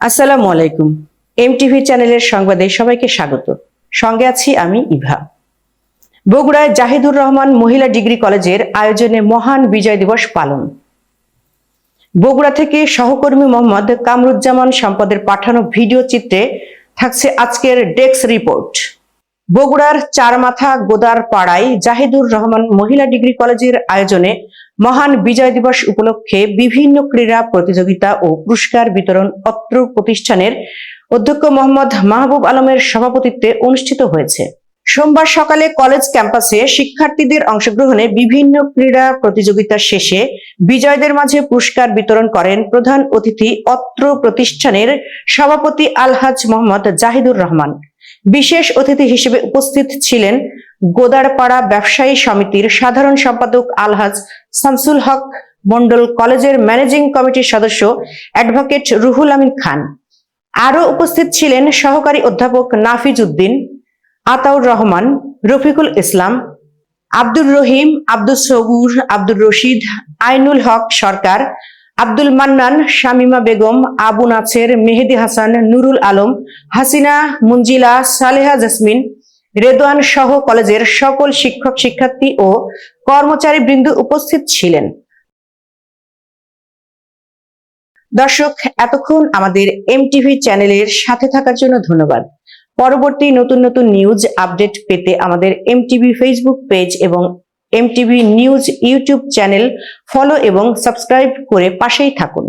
আসসালামু আলাইকুম। এমটিভি চ্যানেলের সংবাদে সবাইকে স্বাগত। সঙ্গে আছি আমি ইভা। বগুড়ায় জাহিদুর রহমান মহিলা ডিগ্রি কলেজের আয়োজনে মহান বিজয় দিবস পালন। বগুড়া থেকে সহকর্মী মোহাম্মদ কামরুজ্জামান সম্পদের পাঠানো ভিডিও চিত্রে থাকছে আজকের ডেস্ক রিপোর্ট। বগুড়ার চারমাথা গোদার পাড়ায় জাহিদুর রহমান মহিলা ডিগ্রি কলেজের আয়োজনে মহান বিজয় দিবস উপলক্ষে বিভিন্ন ক্রীড়া প্রতিযোগিতা ও পুরস্কার বিতরণ অত্র প্রতিষ্ঠানের অধ্যক্ষ মোহাম্মদ মাহবুব আলমের সভাপতিত্বে অনুষ্ঠিত হয়েছে। সোমবার সকালে কলেজ ক্যাম্পাসে শিক্ষার্থীদের অংশগ্রহণে বিভিন্ন ক্রীড়া প্রতিযোগিতা শেষে বিজয়দের মাঝে পুরস্কার বিতরণ করেন প্রধান অতিথি অত্র প্রতিষ্ঠানের সভাপতি আলহাজ মোহাম্মদ জাহিদুর রহমান। বিশেষ অতিথি হিসেবে উপস্থিত ছিলেন গোদারপাড়া ব্যবসায়ী সমিতির সাধারণ সম্পাদক আলহাজ শামসুল হক মন্ডল কলেজের ম্যানেজিং কমিটির সদস্য অ্যাডভোকেট রুহুল আমিন খান। আরও উপস্থিত ছিলেন সহকারী অধ্যাপক নাফিজ উদ্দিন, আতাউর রহমান, রফিকুল ইসলাম, আব্দুর রহিম আব্দুল সবুর, আব্দুর রশিদ, আইনুল হক সরকার, আব্দুল মান্নান, শামিমা বেগম, আবু নাছের মেহেদি হাসান, নুরুল আলম, হাসিনা মুঞ্জিলা সালেহা জাসমিন রেদওয়ান সহ কলেজের সকল শিক্ষক, শিক্ষার্থী ও কর্মচারী বৃন্দ উপস্থিত ছিলেন। দর্শক, এতক্ষণ আমাদের এমটিভি চ্যানেলের সাথে থাকার জন্য ধন্যবাদ। পরবর্তী নতুন নতুন নিউজ আপডেট পেতে আমাদের এমটিভি ফেসবুক পেজ এবং MTV news YouTube channel follow এবং সাবস্ক্রাইব করে পাশেই থাকুন।